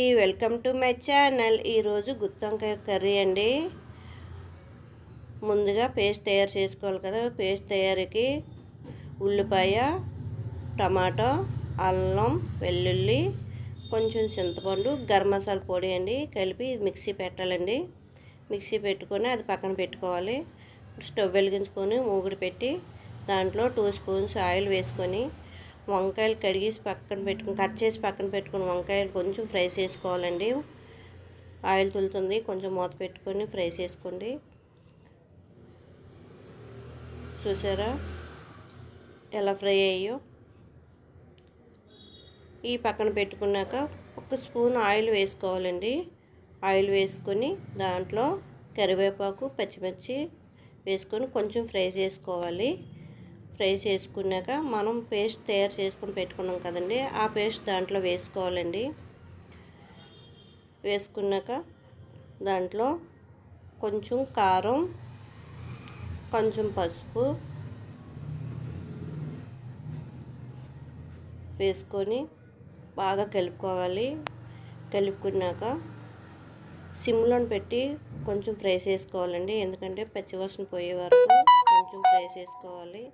ఈ welcome to my channel. ఈరోజు గుత్తొంకాయ curry అండి. ముందుగా పేస్ట్ తయారు చేసుకోవాలి కదా. పేస్ట్ తయారీకి ఉల్లిపాయ టమాటో అల్లం వెల్లుల్లి కొంచెం చింతపండు గరం మసాలా పొడి అండి. కలిపి మిక్సీ పెట్టాలండి. మిక్సీ పెట్టుకొని అది పక్కన పెట్టుకోవాలి. స్టవ్ వెలిగించుకొని మూగుడు పెట్టి దాంట్లో టూ స్పూన్స్ ఆయిల్ వేసుకొని వంకాయలు కడిగేసి పక్కన పెట్టుకుని కట్ చేసి పక్కన పెట్టుకుని వంకాయలు కొంచెం ఫ్రై చేసుకోవాలండి. ఆయిల్ తులుతుంది కొంచెం మూత పెట్టుకొని ఫ్రై చేసుకోండి. చూసారా? ఎలా ఫ్రై అయ్యో? ఈ పక్కన పెట్టుకున్నాక ఒక స్పూన్ ఆయిల్ వేసుకోవాలండి. ఆయిల్ వేసుకొని దాంట్లో కరివేపాకు పచ్చిమిర్చి వేసుకొని కొంచెం ఫ్రై చేసుకోవాలి. ఫ్రై చేసుకున్నాక మనం పేస్ట్ తయారు చేసుకొని పెట్టుకున్నాం కదండి. ఆ పేస్ట్ దాంట్లో వేసుకోవాలండి. వేసుకున్నాక దాంట్లో కొంచెం కారం కొంచెం పసుపు వేసుకొని బాగా కలుపుకోవాలి. కలుపుకున్నాక సిమ్లో పెట్టి కొంచెం ఫ్రై చేసుకోవాలండి. ఎందుకంటే పచ్చివాసన పోయే వరకు కొంచెం ఫ్రై చేసుకోవాలి.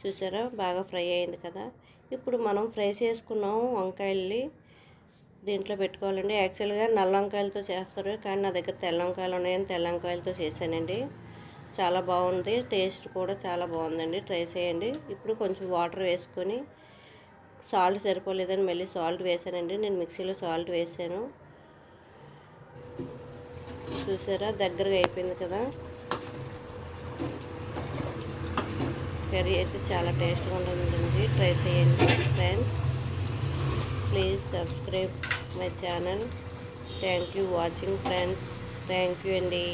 చూసారా? బాగా ఫ్రై అయింది కదా? ఇప్పుడు మనం ఫ్రై చేసుకున్నాం వంకాయల్ని. దీంట్లో పెట్టుకోవాలండి. యాక్చువల్గా నల్ల వంకాయలతో చేస్తారు కానీ నా దగ్గర తెల్ల వంకాయలు ఉన్నాయని తెల్ల వంకాయలతో చేశానండి. చాలా బాగుంది. టేస్ట్ కూడా చాలా బాగుందండి. ట్రై చేయండి. ఇప్పుడు కొంచెం వాటర్ వేసుకొని సాల్ట్ సరిపోలేదని మళ్ళీ సాల్ట్ వేసానండి నేను మిక్సీలో సాల్ట్ వేసాను. చూసారా? దగ్గరగా అయిపోయింది కదా? కర్రీ అయితే చాలా టేస్ట్గా ఉంటుంది ట్రై చేయండి friends. Please subscribe my channel. Thank you watching friends. Thank you అండి.